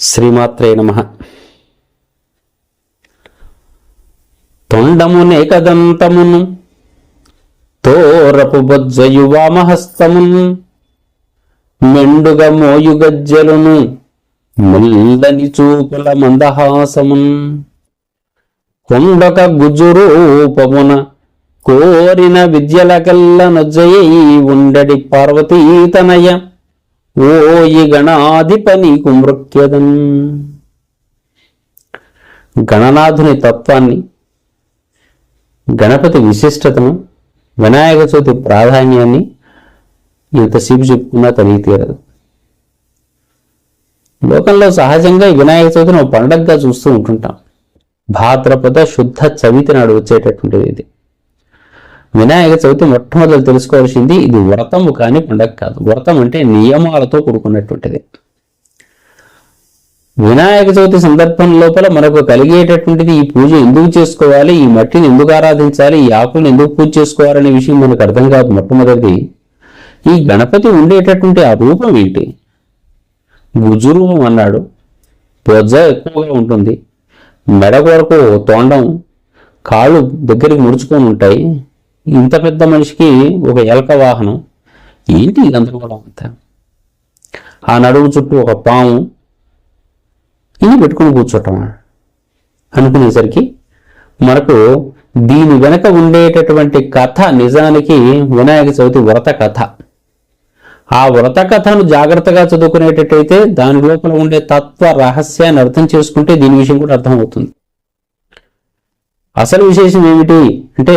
శ్రీమాత్రే నమ. తొండమునే కదంతమును తోరపు బొజ్జయు వామహస్తమున్ మెండుగ మోయు గజ్జలును చూపుల మందహాసమున్. కొండక గుజురూపమున కోరిన విద్యలకల్ల నొజ్జయి ఉండడి పార్వతీతనయ ఓయి గణాధిప నీకు మృక్యదన్ గణనాథుని తత్వాన్ని గణపతి విశిష్టతను వినాయక చవితి ప్రాధాన్యాన్ని ఎంతసేపు చెప్పుకున్నా తనిగి తీరదు. లోకంలో సహజంగా వినాయక చవితిని పండగగా చూస్తూ ఉంటుంటాం. భాద్రపద శుద్ధ చవితి నాడు వచ్చేటటువంటిది ఇది. వినాయక చవితి మొట్టమొదటి తెలుసుకోవాల్సింది ఇది వ్రతము కానీ పండగ కాదు. వ్రతం అంటే నియమాలతో కూడుకున్నటువంటిది. వినాయక చవితి సందర్భం లోపల మనకు కలిగేటటువంటిది ఈ పూజ ఎందుకు చేసుకోవాలి? ఈ మట్టిని ఎందుకు ఆరాధించాలి? ఈ ఆకులను ఎందుకు పూజ చేసుకోవాలనే విషయం మనకు అర్థం కాదు మొట్టమొదటిది. ఈ గణపతి ఉండేటటువంటి ఆ రూపం ఏంటి? గుజురూపం అన్నాడు. బొజ్జ ఎక్కువగా ఉంటుంది. మెడ వరకు తోండం కాళ్ళు దగ్గరికి ముడుచుకొని ఉంటాయి. ఇంత పెద్ద మనిషికి ఒక ఎలక వాహనం ఏంటి ఈ గందరగోళం అంతా? ఆ నడుము చుట్టూ ఒక పాము ఇది పెట్టుకుని కూర్చోటం అనుకునేసరికి మనకు దీని వెనక ఉండేటటువంటి కథ నిజానికి వినాయక చవితి వ్రత కథ. ఆ వ్రత కథను జాగ్రత్తగా చదువుకునేటట్టయితే దాని లోపల ఉండే తత్వ రహస్యాన్ని అర్థం చేసుకుంటే దీని విషయం కూడా అర్థమవుతుంది. అసలు విశేషం ఏమిటి అంటే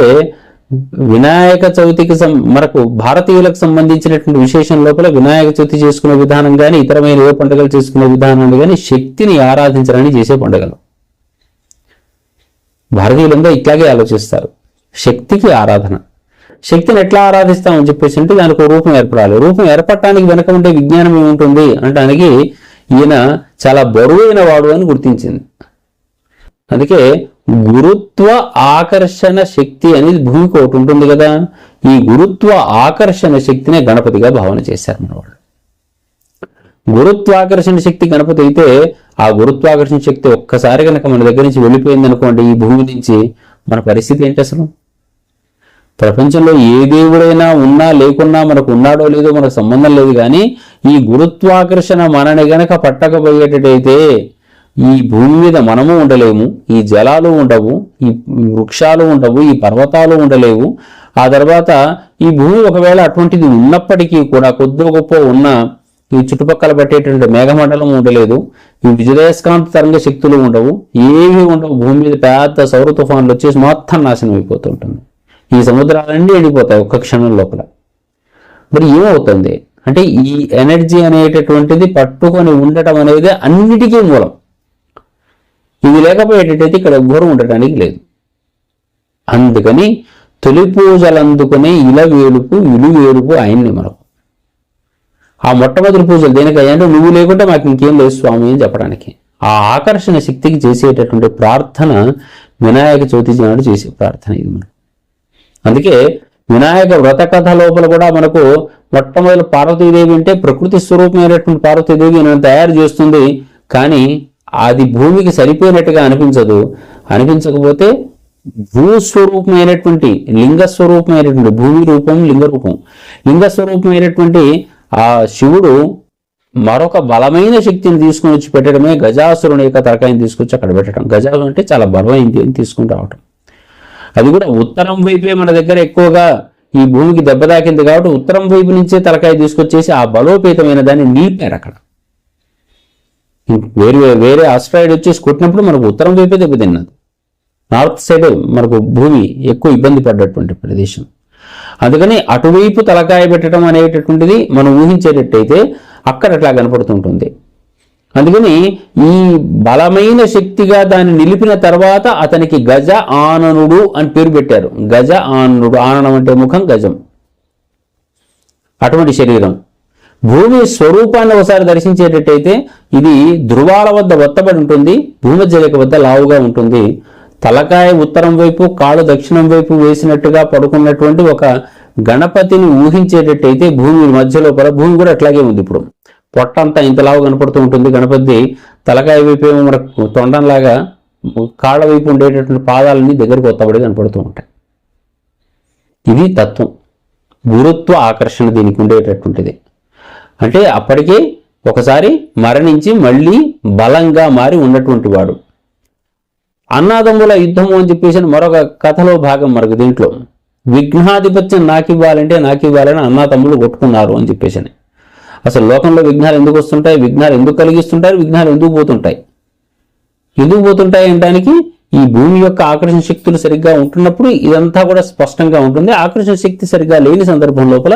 వినాయక చవితికి మనకు భారతీయులకు సంబంధించినటువంటి విశేషం లోపల వినాయక చవితి చేసుకునే విధానం కానీ ఇతరమైన ఏ పండుగలు చేసుకునే విధానం కానీ శక్తిని ఆరాధించడానికి చేసే పండుగలు. భారతీయులందరూ ఇట్లాగే ఆలోచిస్తారు. శక్తికి ఆరాధన. శక్తిని ఎట్లా ఆరాధిస్తామని చెప్పేసి అంటే దానికి రూపం ఏర్పడాలి. రూపం ఏర్పడటానికి వెనక ఉండే విజ్ఞానం ఏముంటుంది అంటానికి ఈయన చాలా బరువైన వాడు అని గుర్తించింది. అందుకే గురుత్వ ఆకర్షణ శక్తి అనేది భూమికి ఒకటి ఉంటుంది కదా. ఈ గురుత్వ ఆకర్షణ శక్తినే గణపతిగా భావన చేశారు మన వాళ్ళు గురుత్వాకర్షణ శక్తి గణపతి అయితే ఆ గురుత్వాకర్షణ శక్తి ఒక్కసారి కనుక మన దగ్గర నుంచి వెళ్ళిపోయింది అనుకోండి ఈ భూమి నుంచి మన పరిస్థితి ఏంటి అసలు? ప్రపంచంలో ఏ దేవుడైనా ఉన్నా లేకున్నా మనకు ఉన్నాడో లేదో మనకు సంబంధం లేదు కానీ ఈ గురుత్వాకర్షణ మనని గనక పట్టకపోయేటట్టయితే ఈ భూమి మీద మనము ఉండలేము ఈ జలాలు ఉండవు ఈ వృక్షాలు ఉండవు ఈ పర్వతాలు ఉండలేవు. ఆ తర్వాత ఈ భూమి ఒకవేళ అటువంటిది ఉన్నప్పటికీ కూడా కొద్ది గొప్ప ఉన్న ఈ చుట్టుపక్కల పట్టేటువంటి మేఘమండలం ఉండలేదు ఈ విజయస్కాంత తరంగ శక్తులు ఉండవు ఏవి ఉండవు. భూమి మీద పెద్ద సౌర తుఫాన్లు వచ్చేసి మొత్తం నాశనం అయిపోతుంటుంది. ఈ సముద్రాలన్నీ ఎండిపోతాయి ఒక్క క్షణం లోపల. మరి ఏమవుతుంది? అంటే ఈ ఎనర్జీ అనేటటువంటిది పట్టుకొని ఉండటం అనేది అన్నిటికీ మూలం. ఇది లేకపోయేటట్టయితే ఇక్కడ ఎవ్వరూ ఉండటానికి లేదు. అందుకని తొలి పూజలు అందుకునే ఇల వేలుపు ఇలు వేలుపు ఆయన్ని మనకు. ఆ మొట్టమొదటి పూజలు దేనికయ్యా అంటే నువ్వు లేకుంటే మాకు ఇంకేం లేదు స్వామి అని చెప్పడానికి. ఆ ఆకర్షణ శక్తికి చేసేటటువంటి ప్రార్థన వినాయక చవితి నాడు చేసే ప్రార్థన ఇది మనం అందుకే వినాయక వ్రత కథ లోపల కూడా మనకు మొట్టమొదటి పార్వతీదేవి అంటే ప్రకృతి స్వరూపమైనటువంటి పార్వతీదేవి నన్ను తయారు చేస్తుంది. కానీ అది భూమికి సరిపోయినట్టుగా అనిపించదు. అనిపించకపోతే భూస్వరూపమైనటువంటి లింగస్వరూపమైనటువంటి భూమి రూపం లింగ రూపం. లింగ ఆ శివుడు మరొక బలమైన శక్తిని తీసుకుని వచ్చి పెట్టడమే గజాసురుని యొక్క తరకాయని తీసుకొచ్చి అక్కడ పెట్టడం. గజాసు అంటే చాలా బలమైంది అని తీసుకుని రావటం. అది కూడా ఉత్తరం వైపే మన దగ్గర ఎక్కువగా ఈ భూమికి దెబ్బ తాకింది కాబట్టి ఉత్తరం వైపు నుంచే తలకాయ తీసుకొచ్చేసి ఆ బలోపేతమైన దాన్ని నిలిపారు అక్కడ. వేరే వేరే ఆస్ట్రాయిడ్ వచ్చేసి కొట్టినప్పుడు మనకు ఉత్తరం వైపే దెబ్బతిన్నది. నార్త్ సైడ్ మనకు భూమి ఎక్కువ ఇబ్బంది పడ్డటువంటి ప్రదేశం. అందుకని అటువైపు తలకాయ పెట్టడం అనేటటువంటిది మనం ఊహించేటట్టయితే అక్కడ అట్లా కనపడుతుంటుంది. అందుకని ఈ బలమైన శక్తిగా దాన్ని నిలిపిన తర్వాత అతనికి గజ ఆననుడు అని పేరు పెట్టారు. గజ ఆననుడు ఆననం అంటే ముఖం గజం. అటువంటి శరీరం. భూమి స్వరూపాన్ని ఒకసారి దర్శించేటట్టయితే ఇది ధృవాల వద్ద ఒత్తబడి ఉంటుంది భూమధ్యరేఖ వద్ద లావుగా ఉంటుంది. తలకాయ ఉత్తరం వైపు కాళ్ళు దక్షిణం వైపు వేసినట్టుగా పడుకున్నటువంటి ఒక గణపతిని ఊహించేటట్టయితే భూమి మధ్య లోపల భూమి కూడా అట్లాగే ఉంది ఇప్పుడు. పొట్ట అంతా కనపడుతూ ఉంటుంది. గణపతి తలకాయ వైపు ఏమో మనకు తొండంలాగా కాళ్ళ వైపు ఉండేటటువంటి పాదాలన్నీ దగ్గరకు కొత్తబడి కనపడుతూ ఉంటాయి. ఇది తత్వం. గురుత్వ ఆకర్షణ దీనికి ఉండేటటువంటిది. అంటే అప్పటికే ఒకసారి మరణించి మళ్ళీ బలంగా మారి ఉన్నటువంటి వాడు. అన్నాదమ్ముల యుద్ధము అని చెప్పేసి మరొక కథలో భాగం మనకు దీంట్లో. విఘ్నాధిపత్యం నాకివ్వాలంటే నాకివ్వాలని నాకు ఇవ్వాలని అన్నాతమ్ములు కొట్టుకున్నారు అని చెప్పేసి అసలు లోకంలో విఘ్నాలు ఎందుకు వస్తుంటాయి? విఘ్నాలు ఎందుకు కలిగిస్తుంటారు? విఘ్నాలు ఎందుకు పోతుంటాయి? ఎందుకు పోతుంటాయి అనడానికి ఈ భూమి యొక్క ఆకర్షణ శక్తులు సరిగ్గా ఉంటున్నప్పుడు ఇదంతా కూడా స్పష్టంగా ఉంటుంది. ఆకర్షణ శక్తి సరిగ్గా లేని సందర్భం లోపల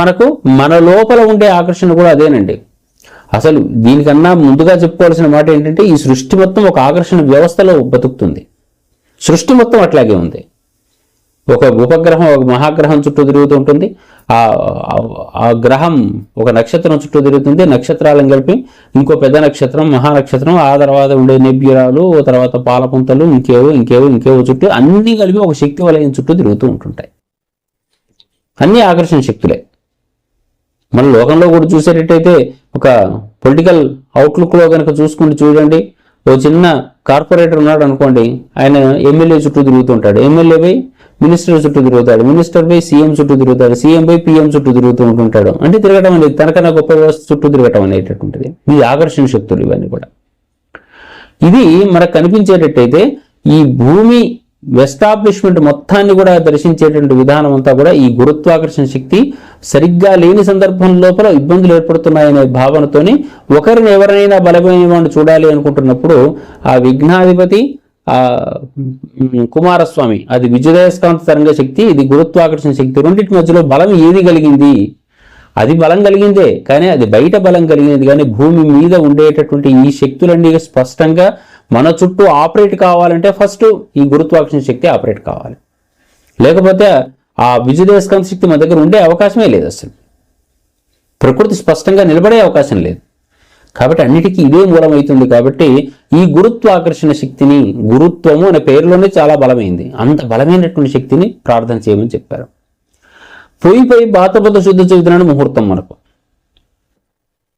మనకు మన లోపల ఉండే ఆకర్షణ కూడా అదేనండి. అసలు దీనికన్నా ముందుగా చెప్పుకోవాల్సిన మాట ఏంటంటే ఈ సృష్టి మొత్తం ఒక ఆకర్షణ వ్యవస్థలో బతుకుతుంది. సృష్టి మొత్తం అట్లాగే ఉంది. ఒక ఉపగ్రహం ఒక మహాగ్రహం చుట్టూ తిరుగుతూ ఉంటుంది. ఆ ఆ- గ్రహం ఒక నక్షత్రం చుట్టూ తిరుగుతుంది. నక్షత్రాలను కలిపి ఇంకో పెద్ద నక్షత్రం మహానక్షత్రం ఆ తర్వాత ఉండే నెబ్యురాలు తర్వాత పాలపుంతలు ఇంకేవో ఇంకేవో ఇంకేవో చుట్టూ అన్నీ కలిపి ఒక శక్తి వలయం చుట్టూ తిరుగుతూ ఉంటుంటాయి. అన్ని ఆకర్షణ శక్తులే. మన లోకంలో కూడా చూసేటట్టయితే ఒక పొలిటికల్ అవుట్లుక్లో కనుక చూసుకుంటే చూడండి ఓ చిన్న కార్పొరేటర్ ఉన్నాడు అనుకోండి ఆయన ఎమ్మెల్యే చుట్టూ తిరుగుతుంటాడు ఎమ్మెల్యే పోయి మినిస్టర్ చుట్టూ తిరుగుతాడు మినిస్టర్ పోయి సీఎం చుట్టూ తిరుగుతాడు సీఎం పోయి పిఎం చుట్టూ తిరుగుతూ ఉంటుంటాడు. అంటే తిరగటం అనేది తనకన్నా గొప్ప వ్యవస్థ చుట్టూ తిరగటం అనేటటువంటిది. ఇది ఆకర్షణ శక్తులు ఇవన్నీ కూడా. ఇది మనకు కనిపించేటట్టయితే ఈ భూమి ఎస్టాబ్లిష్మెంట్ మొత్తాన్ని కూడా దర్శించేటువంటి విధానం అంతా కూడా ఈ గురుత్వాకర్షణ శక్తి సరిగ్గా లేని సందర్భం లోపల ఇబ్బందులు ఏర్పడుతున్నాయనే భావనతోని ఒకరిని ఎవరైనా బలమైన వాడిని చూడాలి అనుకుంటున్నప్పుడు ఆ విఘ్నాధిపతి కుమారస్వామి. అది విద్యుదయస్కాంత తరంగ శక్తి ఇది గురుత్వాకర్షణ శక్తి. రెండింటి మధ్యలో బలం ఏది కలిగింది? అది బలం కలిగిందే కానీ అది బయట బలం కలిగినది కానీ భూమి మీద ఉండేటటువంటి ఈ శక్తులన్నీ స్పష్టంగా మన చుట్టూ ఆపరేట్ కావాలంటే ఫస్ట్ ఈ గురుత్వాకర్షణ శక్తి ఆపరేట్ కావాలి. లేకపోతే ఆ విద్యుదయస్కాంత శక్తి మన దగ్గర ఉండే అవకాశమే లేదు అసలు. ప్రకృతి స్పష్టంగా నిలబడే అవకాశం లేదు. కాబట్టి అన్నిటికీ ఇదే మూలమవుతుంది కాబట్టి ఈ గురుత్వాకర్షణ శక్తిని గురుత్వము అనే పేరులోనే చాలా బలమైంది. అంత బలమైనటువంటి శక్తిని ప్రార్థన చేయమని చెప్పారు. పొయ్యిపై పోయి బాతబద్ధ శుద్ధ చదువుతున్నాడు ముహూర్తం మనకు.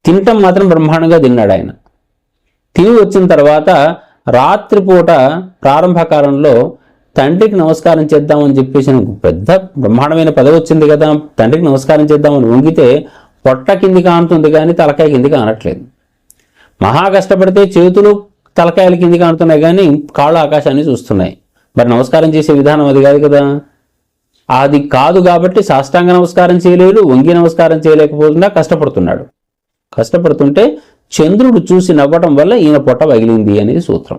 తినటం మాత్రం బ్రహ్మాండంగా తిన్నాడు ఆయన. తిని వచ్చిన తర్వాత రాత్రిపూట ప్రారంభ కాలంలో తండ్రికి నమస్కారం చేద్దామని చెప్పేసి పెద్ద బ్రహ్మాండమైన పదవి వచ్చింది కదా తండ్రికి నమస్కారం చేద్దామని వంగితే పొట్ట కిందికి ఆనుతుంది కానీ తలకాయ కిందికి ఆనట్లేదు. మహా కష్టపడితే చేతులు తలకాయల కిందికి కానుతున్నాయి కానీ కాళ్ళు ఆకాశాన్ని చూస్తున్నాయి. మరి నమస్కారం చేసే విధానం అది కాదు కదా. అది కాదు కాబట్టి సాష్టాంగ నమస్కారం చేయలేడు వంగి నమస్కారం చేయలేకపోతున్నా కష్టపడుతున్నాడు. కష్టపడుతుంటే చంద్రుడు చూసి నవ్వటం వల్ల ఈయన పొట్ట పగిలింది అనేది సూత్రం.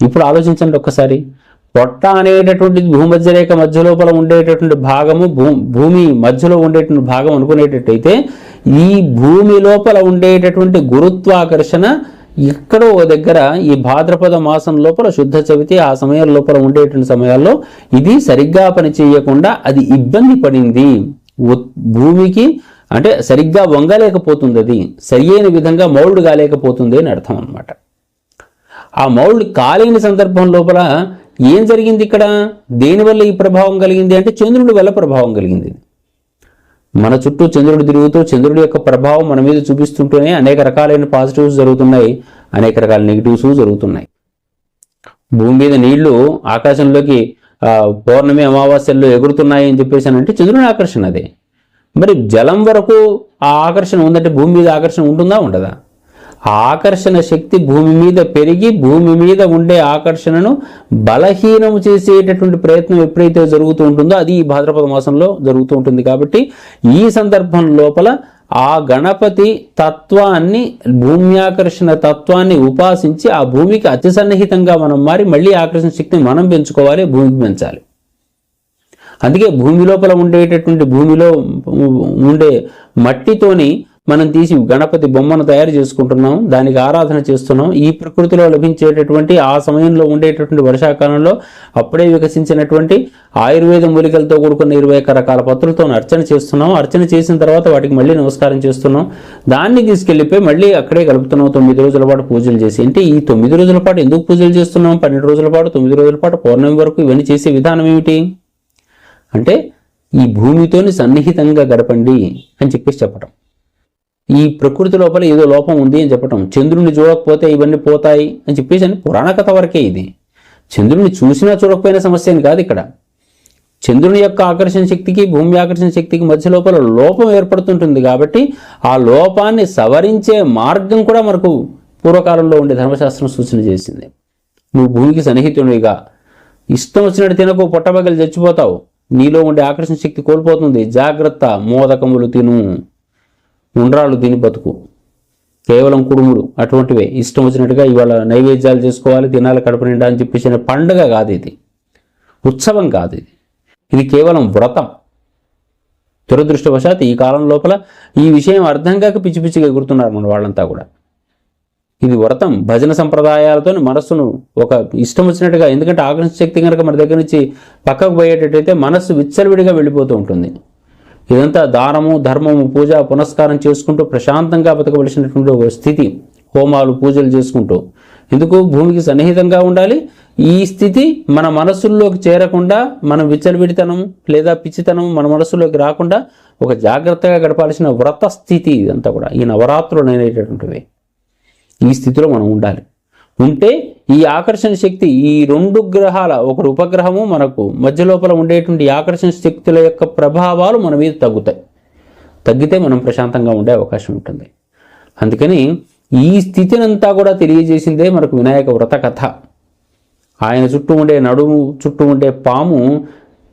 ఇప్పుడు ఆలోచించండి ఒక్కసారి. పొట్ట అనేటటువంటి భూమధ్య రేఖ మధ్య లోపల ఉండేటటువంటి భాగము భూ భూమి మధ్యలో ఉండేటువంటి భాగం అనుకునేటట్టయితే ఈ భూమి లోపల ఉండేటటువంటి గురుత్వాకర్షణ ఎక్కడో ఓ దగ్గర ఈ భాద్రపద మాసం లోపల శుద్ధ చవితి ఆ సమయం లోపల ఉండేటువంటి సమయాల్లో ఇది సరిగ్గా పని చేయకుండా అది ఇబ్బంది పడింది. భూమికి అంటే సరిగ్గా వంగలేకపోతుంది అది. సరి అయిన విధంగా మౌల్డ్ కాలేకపోతుంది అని అర్థం అన్నమాట. ఆ మౌల్డ్ కాలేని సందర్భం లోపల ఏం జరిగింది ఇక్కడ? దేనివల్ల ఈ ప్రభావం కలిగింది? అంటే చంద్రుడి వల్ల ప్రభావం కలిగింది. మన చుట్టూ చంద్రుడు తిరుగుతూ చంద్రుడి యొక్క ప్రభావం మన మీద చూపిస్తుంటూనే అనేక రకాలైన పాజిటివ్స్ జరుగుతున్నాయి అనేక రకాల నెగిటివ్స్ జరుగుతున్నాయి. భూమి మీద నీళ్ళు ఆకాశంలోకి పౌర్ణమి అమావాస్యల్లో ఎగురుతున్నాయి అని చెప్పేసి అంటే చంద్రుని ఆకర్షణ అదే. మరి జలం వరకు ఆ ఆకర్షణ ఉందంటే భూమి మీద ఆకర్షణ ఉంటుందా ఉండదా? ఆకర్షణ శక్తి భూమి మీద పెరిగి భూమి మీద ఉండే ఆకర్షణను బలహీనం చేసేటటువంటి ప్రయత్నం ఎప్పుడైతే జరుగుతూ ఉంటుందో అది ఈ భాద్రపద మాసంలో జరుగుతూ ఉంటుంది కాబట్టి ఈ సందర్భం లోపల ఆ గణపతి తత్వాన్ని భూమ్యాకర్షణ తత్వాన్ని ఉపాసించి ఆ భూమికి అతి సన్నిహితంగా మనం మారి మళ్ళీ ఆకర్షణ శక్తిని మనం పెంచుకోవాలి భూమికి పెంచాలి. అందుకే భూమి లోపల ఉండేటటువంటి భూమిలో ఉండే మట్టితోని మనం తీసి గణపతి బొమ్మను తయారు చేసుకుంటున్నాం దానికి ఆరాధన చేస్తున్నాం. ఈ ప్రకృతిలో లభించేటటువంటి ఆ సమయంలో ఉండేటటువంటి వర్షాకాలంలో అప్పుడే వికసించినటువంటి ఆయుర్వేద మూలికలతో కూడుకున్న ఇరవై ఒక్క రకాల పత్రులతో అర్చన చేస్తున్నాం. అర్చన చేసిన తర్వాత వాటికి మళ్ళీ నమస్కారం చేస్తున్నాం. దాన్ని తీసుకెళ్ళిపోయి మళ్ళీ అక్కడే కలుపుతున్నాం తొమ్మిది రోజుల పాటు పూజలు చేసి. అంటే ఈ తొమ్మిది రోజుల పాటు ఎందుకు పూజలు చేస్తున్నాం? పన్నెండు రోజుల పాటు తొమ్మిది రోజుల పాటు పౌర్ణమి వరకు ఇవన్నీ చేసే విధానం ఏమిటి? అంటే ఈ భూమితోని సన్నిహితంగా గడపండి అని చెప్పేసి చెప్పటం. ఈ ప్రకృతి లోపల ఏదో లోపం ఉంది అని చెప్పటం. చంద్రుని చూడకపోతే ఇవన్నీ పోతాయి అని చెప్పేసి అని పురాణ కథ వరకే ఇది. చంద్రుని చూసినా చూడకపోయినా సమస్య అని కాదు ఇక్కడ. చంద్రుని యొక్క ఆకర్షణ శక్తికి భూమి ఆకర్షణ శక్తికి మధ్య లోపల లోపం ఏర్పడుతుంటుంది కాబట్టి ఆ లోపాన్ని సవరించే మార్గం కూడా మనకు పూర్వకాలంలో ఉండే ధర్మశాస్త్రం సూచన చేసింది. నువ్వు భూమికి సన్నిహితునిగా ఇష్టం వచ్చినట్టు తినకు పొట్టబగలు చచ్చిపోతావు. నీలో ఉండే ఆకర్షణ శక్తి కోల్పోతుంది. జాగ్రత్త మోదకములు తిను. ఉండ్రాళ్ళు తిని బతుకు. కేవలం కుడుములు అటువంటివే. ఇష్టం వచ్చినట్టుగా ఇవాళ నైవేద్యాలు చేసుకోవాలి తినాలి కడుపు నిండా అని చెప్పేసిన పండుగ కాదు ఇది. ఉత్సవం కాదు ఇది. ఇది కేవలం వ్రతం. దురదృష్టవశాత్ ఈ కాలం లోపల ఈ విషయం అర్థం కాక పిచ్చి పిచ్చిగా ఎగురుతున్నారు మన వాళ్ళంతా కూడా. ఇది వ్రతం. భజన సంప్రదాయాలతో మనస్సును ఒక ఇష్టం వచ్చినట్టుగా ఎందుకంటే ఆకర్షణ శక్తి కనుక మన దగ్గర నుంచి పక్కకు పోయేటట్టయితే మనస్సు విచ్చలవిడిగా వెళ్ళిపోతూ ఉంటుంది. ఇదంతా దానము ధర్మము పూజ పునస్కారం చేసుకుంటూ ప్రశాంతంగా బతకవలసినటువంటి ఒక స్థితి. హోమాలు పూజలు చేసుకుంటూ. ఎందుకు భూమికి సన్నిహితంగా ఉండాలి. ఈ స్థితి మన మనసుల్లోకి చేరకుండా మనం విచ్చలవిడితనం లేదా పిచ్చితనం మన మనస్సులోకి రాకుండా ఒక జాగ్రత్తగా గడపాల్సిన వ్రత స్థితి ఇదంతా కూడా ఈ నవరాత్రులు అనేటటువంటివి. ఈ స్థితిలో మనం ఉండాలి. ఉంటే ఈ ఆకర్షణ శక్తి ఈ రెండు గ్రహాల ఒక ఉపగ్రహము మనకు మధ్య లోపల ఉండేటువంటి ఆకర్షణ శక్తుల యొక్క ప్రభావాలు మన మీద తగ్గుతాయి. తగ్గితే మనం ప్రశాంతంగా ఉండే అవకాశం ఉంటుంది. అందుకని ఈ స్థితినంతా కూడా తెలియజేసిందే మనకు వినాయక వ్రత కథ. ఆయన చుట్టూ ఉండే నడుము చుట్టూ ఉండే పాము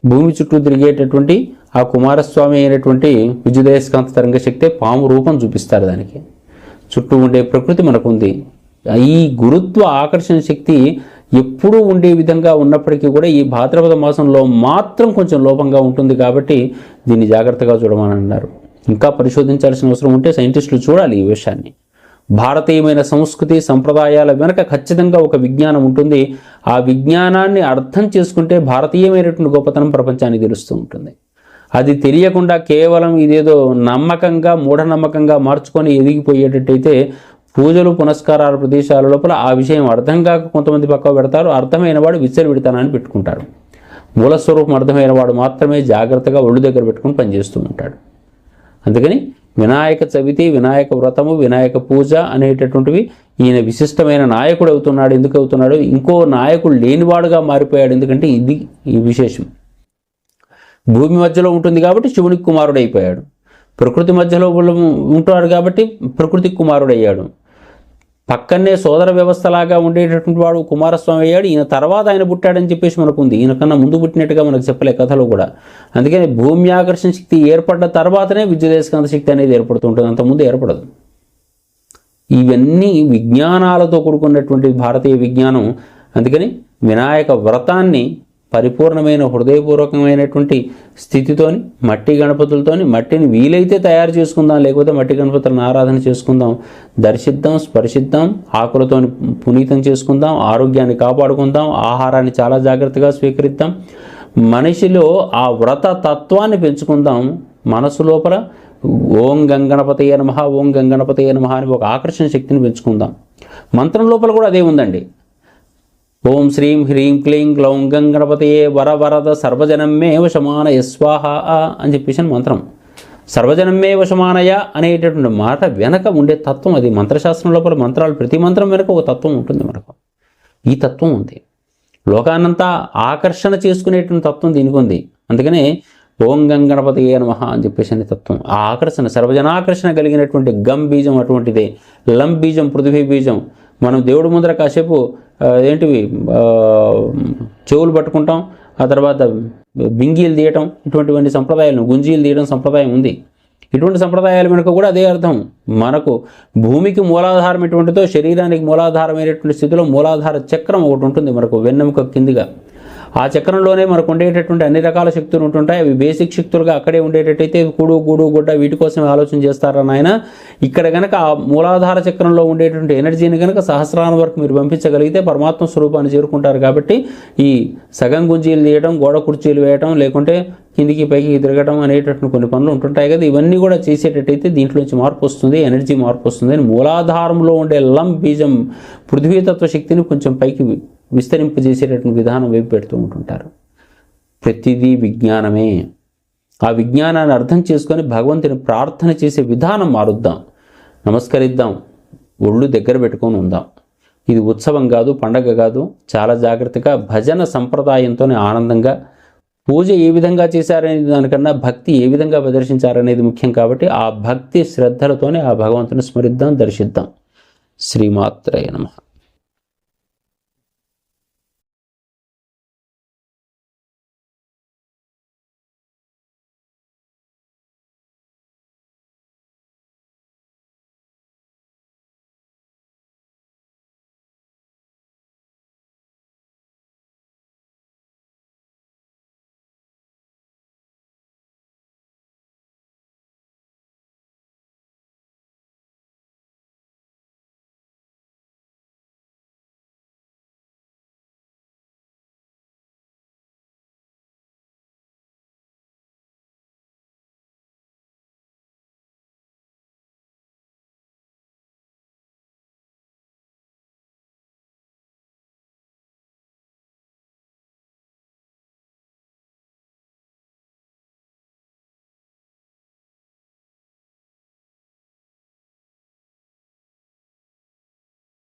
భూమి చుట్టూ తిరిగేటటువంటి ఆ కుమారస్వామి అయినటువంటి విద్యుదయస్కాంత తరంగ శక్తే పాము రూపం చూపిస్తారు దానికి. చుట్టూ ఉండే ప్రకృతి మనకుంది. ఈ గురుత్వ ఆకర్షణ శక్తి ఎప్పుడూ ఉండే విధంగా ఉన్నప్పటికీ కూడా ఈ భాద్రపద మాసంలో మాత్రం కొంచెం లోపంగా ఉంటుంది కాబట్టి దీన్ని జాగ్రత్తగా చూడమని అన్నారు. ఇంకా పరిశోధించాల్సిన అవసరం ఉంటే సైంటిస్టులు చూడాలి ఈ విషయాన్ని. భారతీయమైన సంస్కృతి సంప్రదాయాల వెనక ఖచ్చితంగా ఒక విజ్ఞానం ఉంటుంది. ఆ విజ్ఞానాన్ని అర్థం చేసుకుంటే భారతీయమైనటువంటి గొప్పతనం ప్రపంచానికి తెలుస్తూ ఉంటుంది. అది తెలియకుండా కేవలం ఇదేదో నమ్మకంగా మూఢనమ్మకంగా మార్చుకొని ఎదిగిపోయేటట్టయితే పూజలు పునస్కారాల ప్రదేశాల లోపల ఆ విషయం అర్థం కాక కొంతమంది పక్క పెడతారు. అర్థమైన వాడు విచ్చలు విడతానని పెట్టుకుంటారు మూలస్వరూపం అర్థమైన వాడు మాత్రమే జాగ్రత్తగా ఒళ్ళు దగ్గర పెట్టుకుని పనిచేస్తూ ఉంటాడు అందుకని వినాయక చవితి వినాయక వ్రతము వినాయక పూజ అనేటటువంటివి ఈయన విశిష్టమైన నాయకుడు అవుతున్నాడు. ఎందుకు అవుతున్నాడు? ఇంకో నాయకుడు లేనివాడుగా మారిపోయాడు. ఎందుకంటే ఇది ఈ విశేషం. భూమి మధ్యలో ఉంటుంది కాబట్టి శివునికి కుమారుడు అయిపోయాడు ప్రకృతి మధ్యలో ఉంటాడు కాబట్టి ప్రకృతి కుమారుడు అయ్యాడు పక్కనే సోదర వ్యవస్థలాగా ఉండేటటువంటి వాడు కుమారస్వామి అయ్యాడు. ఈయన తర్వాత ఆయన పుట్టాడని చెప్పేసి మనకు ఉంది ఈయన కన్నా ముందు పుట్టినట్టుగా మనకు చెప్పలే కథలో కూడా. అందుకని భూమి ఆకర్షణ శక్తి ఏర్పడ్డ తర్వాతనే విద్యుదేశకాంత శక్తి అనేది ఏర్పడుతుంటుంది అంతకుముందు ఏర్పడదు. ఇవన్నీ విజ్ఞానాలతో కూడుకున్నటువంటి భారతీయ విజ్ఞానం. అందుకని వినాయక వ్రతాన్ని పరిపూర్ణమైన హృదయపూర్వకమైనటువంటి స్థితితోని మట్టి గణపతులతోని మట్టిని వీలైతే తయారు చేసుకుందాం లేకపోతే మట్టి గణపతులను ఆరాధన చేసుకుందాం దర్శిద్దాం స్పర్శిద్దాం ఆకులతోని పునీతం చేసుకుందాం ఆరోగ్యాన్ని కాపాడుకుందాం ఆహారాన్ని చాలా జాగ్రత్తగా స్వీకరిద్దాం. మనిషిలో ఆ వ్రత తత్వాన్ని పెంచుకుందాం. మనసు లోపల ఓం గంగణపతయ్య నమః ఓం గంగణపతయ్య నమః అని ఒక ఆకర్షణ శక్తిని పెంచుకుందాం. మంత్రం లోపల కూడా అదే ఉందండి. ఓం శ్రీం హ్రీం క్లీం గ్లౌం గం గణపతయే వర వరద సర్వజనమే వశమానయ స్వాహ అని చెప్పేసి మంత్రం. సర్వజనమే వశమానయ అనేటటువంటి మాట వెనక ఉండే తత్వం అది. మంత్రశాస్త్రం లోపల మంత్రాలు ప్రతి మంత్రం వెనక ఒక తత్వం ఉంటుంది మనకు. ఈ తత్వం ఉంది. లోకానంతా ఆకర్షణ చేసుకునేటువంటి తత్వం దీనికి ఉంది. అందుకనే ఓం గం గణపతి ఏ నమః అని చెప్పేసి అనే తత్వం. ఆ ఆకర్షణ సర్వజనాకర్షణ కలిగినటువంటి గం బీజం అటువంటిదే. లం బీజం పృథ్వీ బీజం మనం దేవుడి ముందర కాసేపు ఏంటివి? చెవులు పట్టుకుంటాం ఆ తర్వాత బింగీలు తీయటం ఇటువంటివన్నీ సంప్రదాయాలు గుంజీలు తీయడం సంప్రదాయం ఉంది. ఇటువంటి సంప్రదాయాల వెనుక కూడా అదే అర్థం. మనకు భూమికి మూలాధారం ఎటువంటిదో శరీరానికి మూలాధారమైనటువంటి స్థితిలో మూలాధార చక్రం ఒకటి ఉంటుంది మనకు వెన్నెముక కిందిగా. ఆ చక్రంలోనే మనకు ఉండేటటువంటి అన్ని రకాల శక్తులు ఉంటుంటాయి. అవి బేసిక్ శక్తులుగా అక్కడే ఉండేటట్టయితే కూడు గూడు గుడ్డ వీటి కోసం ఆలోచన చేస్తారని ఆయన ఇక్కడ కనుక ఆ మూలాధార చక్రంలో ఉండేటువంటి ఎనర్జీని కనుక సహస్రాల వరకు మీరు పంపించగలిగితే పరమాత్మ స్వరూపాన్ని చేరుకుంటారు కాబట్టి ఈ సగం గుంజీలు తీయడం గోడ కుర్చీలు వేయటం లేకుంటే కిందికి పైకి తిరగడం అనేటటువంటి కొన్ని పనులు ఉంటుంటాయి కదా. ఇవన్నీ కూడా చేసేటట్టయితే దీంట్లోంచి మార్పు వస్తుంది ఎనర్జీ మార్పు వస్తుంది అని మూలాధారంలో ఉండే లం బీజం పృథ్వీతత్వ శక్తిని కొంచెం పైకి విస్తరింపజేసేటటువంటి విధానం వైపు పెడుతూ ఉంటుంటారు. ప్రతిదీ విజ్ఞానమే. ఆ విజ్ఞానాన్ని అర్థం చేసుకొని భగవంతుని ప్రార్థన చేసే విధానం మారుద్దాం. నమస్కరిద్దాం. ఒళ్ళు దగ్గర పెట్టుకొని ఉందాం. ఇది ఉత్సవం కాదు పండగ కాదు. చాలా జాగ్రత్తగా భజన సంప్రదాయంతోనే ఆనందంగా పూజ ఏ విధంగా చేశారనే దానికన్నా భక్తి ఏ విధంగా ప్రదర్శించారనేది ముఖ్యం కాబట్టి ఆ భక్తి శ్రద్ధలతోనే ఆ భగవంతుని స్మరిద్దాం దర్శిద్దాం. శ్రీమాత్రయ నమః.